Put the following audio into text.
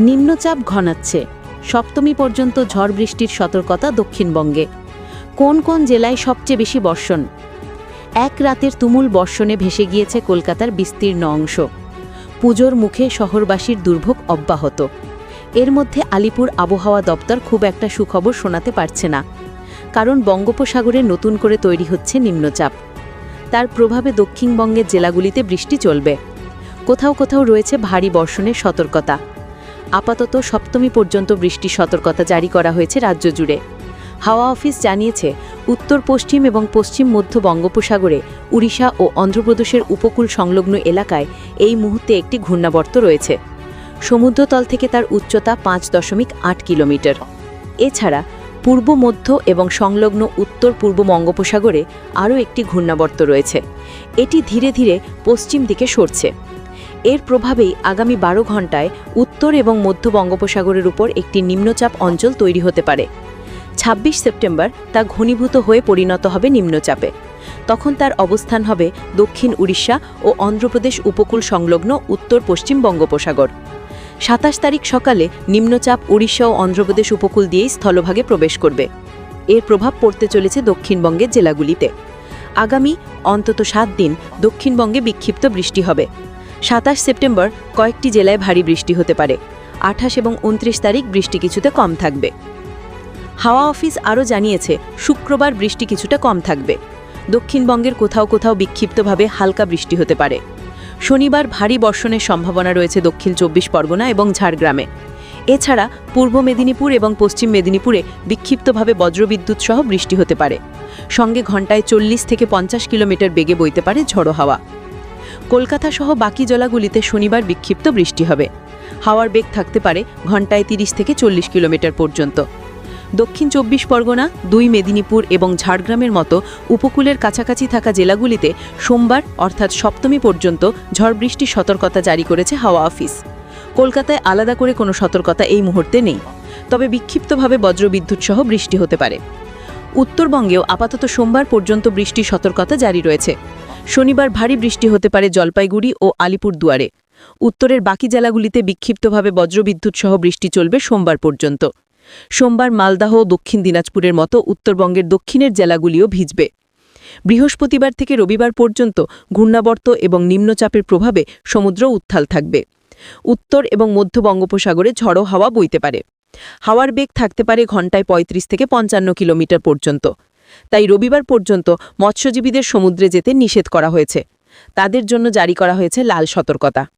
নিম্নচাপ ঘনাচ্ছে। সপ্তমী পর্যন্ত ঝড় বৃষ্টির সতর্কতা দক্ষিণবঙ্গে। কোন কোন জেলায় সবচেয়ে বেশি বর্ষণ? এক রাতের তুমুল বর্ষণে ভেসে গিয়েছে কলকাতার বিস্তীর্ণ অংশ। পুজোর মুখে শহরবাসীর দুর্ভোগ অব্যাহত। এর মধ্যে আলিপুর আবহাওয়া দপ্তর খুব একটা সুখবর শোনাতে পারছে না। কারণ বঙ্গোপসাগরে নতুন করে তৈরি হচ্ছে নিম্নচাপ। তার প্রভাবে দক্ষিণবঙ্গের জেলাগুলিতে বৃষ্টি চলবে। কোথাও কোথাও রয়েছে ভারী বর্ষণের সতর্কতা। আপাতত সপ্তমী পর্যন্ত বৃষ্টির সতর্কতা জারি করা হয়েছে রাজ্য জুড়ে। হাওয়া অফিস জানিয়েছে, উত্তর, পশ্চিম এবং পশ্চিম মধ্য বঙ্গোপসাগরে উড়িষ্যা ও অন্ধ্রপ্রদেশের উপকূল সংলগ্ন এলাকায় এই মুহূর্তে একটি ঘূর্ণাবর্ত রয়েছে। সমুদ্রতল থেকে তার উচ্চতা পাঁচ দশমিক আট কিলোমিটার। এছাড়া, পূর্ব, মধ্য এবং সংলগ্ন উত্তর, পূর্ব বঙ্গোপসাগরে আরও একটি ঘূর্ণাবর্ত রয়েছে। এটি ধীরে ধীরে পশ্চিম দিকে সরছে। এর প্রভাবেই আগামী বারো ঘন্টায় উত্তর এবং মধ্য বঙ্গোপসাগরের উপর একটি নিম্নচাপ অঞ্চল তৈরি হতে পারে। ২৬ সেপ্টেম্বর তা ঘনীভূত হয়ে পরিণত হবে নিম্নচাপে। তখন তার অবস্থান হবে দক্ষিণ উড়িষ্যা ও অন্ধ্রপ্রদেশ উপকূল সংলগ্ন উত্তর পশ্চিম বঙ্গোপসাগর। সাতাশ তারিখ সকালে নিম্নচাপ উড়িষ্যা ও অন্ধ্রপ্রদেশ উপকূল দিয়েই স্থলভাগে প্রবেশ করবে। এর প্রভাব পড়তে চলেছে দক্ষিণবঙ্গের জেলাগুলিতে। আগামী অন্তত সাত দিন দক্ষিণবঙ্গে বিক্ষিপ্ত বৃষ্টি হবে। সাতাশ সেপ্টেম্বর কয়েকটি জেলায় ভারী বৃষ্টি হতে পারে। আঠাশ এবং উনত্রিশ তারিখ বৃষ্টি কিছুতে কম থাকবে। হাওয়া অফিস আরও জানিয়েছে, শুক্রবার বৃষ্টি কিছুটা কম থাকবে। দক্ষিণবঙ্গের কোথাও কোথাও বিক্ষিপ্তভাবে হালকা বৃষ্টি হতে পারে। শনিবার ভারী বর্ষণের সম্ভাবনা রয়েছে দক্ষিণ চব্বিশ পরগনা এবং ঝাড়গ্রামে। এছাড়া পূর্ব মেদিনীপুর এবং পশ্চিম মেদিনীপুরে বিক্ষিপ্তভাবে বজ্রবিদ্যুৎ সহ বৃষ্টি হতে পারে। সঙ্গে ঘন্টায় চল্লিশ থেকে পঞ্চাশ কিলোমিটার বেগে বইতে পারে ঝড়ো হাওয়া। কলকাতা সহ বাকি জেলাগুলিতে শনিবার বিক্ষিপ্ত বৃষ্টি হবে। হাওয়ার বেগ থাকতে পারে ঘন্টায় তিরিশ থেকে চল্লিশ কিলোমিটার পর্যন্ত। দক্ষিণ চব্বিশ পরগনা, দুই মেদিনীপুর এবং ঝাড়গ্রামের মতো উপকূলের কাছাকাছি থাকা জেলাগুলিতে সোমবার অর্থাৎ সপ্তমী পর্যন্ত ঝড় বৃষ্টির সতর্কতা জারি করেছে হাওয়া অফিস। কলকাতায় আলাদা করে কোনো সতর্কতা এই মুহূর্তে নেই, তবে বিক্ষিপ্তভাবে বজ্রবিদ্যুৎ সহ বৃষ্টি হতে পারে। উত্তরবঙ্গেও আপাতত সোমবার পর্যন্ত বৃষ্টির সতর্কতা জারি রয়েছে। শনিবার ভারী বৃষ্টি হতে পারে জলপাইগুড়ি ও আলিপুর দুয়ারে উত্তরের বাকি জেলাগুলিতে বিক্ষিপ্তভাবে বজ্রবিদ্যুৎ সহ বৃষ্টি চলবে সোমবার পর্যন্ত। সোমবার মালদাহ ও দক্ষিণ দিনাজপুরের মতো উত্তরবঙ্গের দক্ষিণের জেলাগুলিও ভিজবে। বৃহস্পতিবার থেকে রবিবার পর্যন্ত ঘূর্ণাবর্ত এবং নিম্নচাপের প্রভাবে সমুদ্র উত্থাল থাকবে। উত্তর এবং মধ্য বঙ্গোপসাগরে ঝড়ো হাওয়া বইতে পারে। হাওয়ার বেগ থাকতে পারে ঘণ্টায় ৩৫ থেকে পঞ্চান্ন কিলোমিটার পর্যন্ত। তাই রবিবার পর্যন্ত মৎস্যজীবীদের সমুদ্রে যেতে নিষেধ করা হয়েছে। তাদের জন্য জারি করা হয়েছে লাল সতর্কতা।